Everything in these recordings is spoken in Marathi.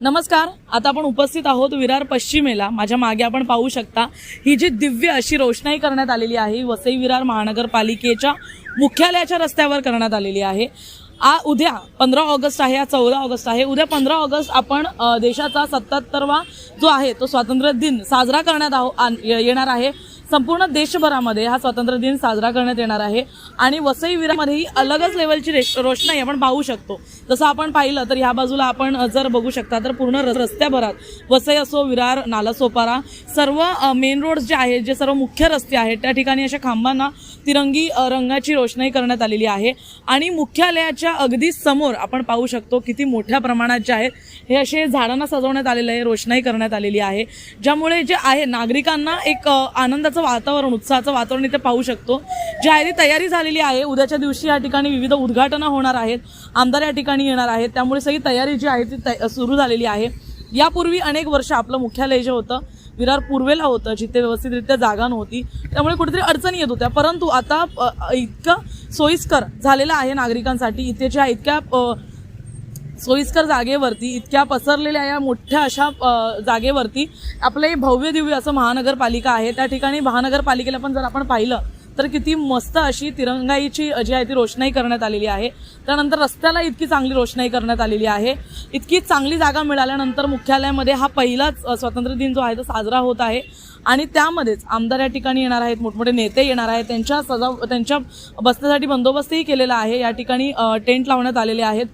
नमस्कार आता आपण उपस्थित आहोत विरार पश्चिमेला. माझ्या मागे आपण पाहू शकता ही जी दिव्य अशी रोषणाई करण्यात आलेली आहे वसई विरार महानगरपालिकेच्या मुख्यालयाच्या रस्त्यावर करण्यात आलेली आहे. आ उद्या पंधरा ऑगस्ट आहे हा चौदा ऑगस्ट आहे. उद्या पंधरा ऑगस्ट आपण देशाचा सत्याहत्तरवा जो आहे तो स्वातंत्र्य दिन साजरा करण्यात आहो आन- येणार आहे. संपूर्ण देशभरामध्ये हा स्वातंत्र्य दिन साजरा करण्यात येणार आहे. आणि वसई विरामध्ये ही अलगच लेवलची रेश- रोषणाई आपण पाहू शकतो. जसं आपण पाहिलं तर ह्या बाजूला आपण जर बघू शकता तर पूर्ण र- रस्त्याभरात वसई असो विरार नालासोपारा सर्व मेन रोड जे आहेत जे सर्व मुख्य रस्ते आहेत त्या ठिकाणी अशा खांबांना तिरंगी रंगाची रोषणाई करण्यात आलेली आहे. आणि मुख्यालयाच्या अगदी समोर आपण पाहू शकतो किती मोठ्या प्रमाणात जे आहेत हे असे झाडांना सजवण्यात आलेलं आहे रोषणाई करण्यात आलेली आहे. ज्यामुळे जे आहे नागरिकांना एक आनंदाचा आनंदाचं वातावरण उत्साहाचं वातावरण इथे पाहू शकतो. जी आहे ती तयारी झालेली आहे. उद्याच्या दिवशी या ठिकाणी विविध उद्घाटनं होणार आहेत. आमदार या ठिकाणी येणार आहेत. त्यामुळे सगळी तयारी जी आहे ती सुरू झालेली आहे. यापूर्वी अनेक वर्ष आपलं मुख्यालय जे होतं विरार पूर्वेला होतं जिथे व्यवस्थितरित्या जागा नव्हती. त्यामुळे कुठेतरी अडचणी येत होत्या. परंतु आता इतकं सोयीस्कर झालेलं आहे नागरिकांसाठी. इथे ज्या इतक्या सोयीस्कर जागेवरती इतक्या पसरलेल्या या मोठ्या अशा जागेवरती आपलं हे भव्य दिव्य असं महानगरपालिका आहे. त्या ठिकाणी महानगरपालिकेला पण जर आपण पाहिलं तर किती मस्त अशी तिरंगाईची जी आहे ती रोषणाई करण्यात आलेली आहे. त्यानंतर रस्त्याला इतकी चांगली रोषणाई करण्यात आलेली आहे. इतकी चांगली जागा मिळाल्यानंतर मुख्यालयामध्ये हा पहिलाच स्वातंत्र्य दिन जो आहे तो साजरा होत आहे. आणि त्यामध्येच आमदार या ठिकाणी येणार आहेत मोठमोठे नेते येणार आहेत. त्यांच्या सजाव त्यांच्या बसण्यासाठी बंदोबस्तही केलेला आहे. या ठिकाणी टेंट लावण्यात आलेले आहेत.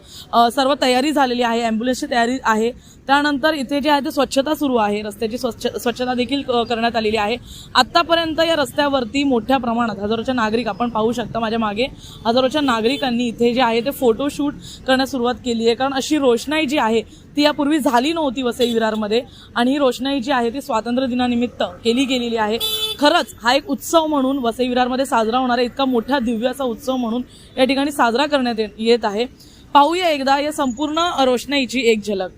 सर्व तयारी झालेली आहे. ॲम्ब्युलन्सची तयारी आहे. त्यानंतर इथे जे आहे ते स्वच्छता सुरू आहे. रस्त्याची स्वच्छ स्वच्छता देखील करण्यात आलेली आहे. आत्तापर्यंत या रस्त्यावरती मोठ्या प्रमाणात हजारोच्या नागरिक आपण पाहू शकता माझ्या मागे. हजारोच्या नागरिकांनी इथे जे आहे ते फोटोशूट करण्यास सुरुवात केली आहे. कारण अशी रोषणाई जी आहे ती यापूर्वी झाली नव्हती वसई विरारमध्ये. आणि ही रोषणाई जी आहे ती स्वातंत्र्य दिनानिमित्त केली गेलेली आहे. खरंच हा एक उत्सव म्हणून वसई विरारमध्ये साजरा होणारा इतका मोठा दिव्याचा उत्सव म्हणून या ठिकाणी साजरा करण्यात येत आहे. पाहूया एकदा या संपूर्ण रोषणाईची एक झलक.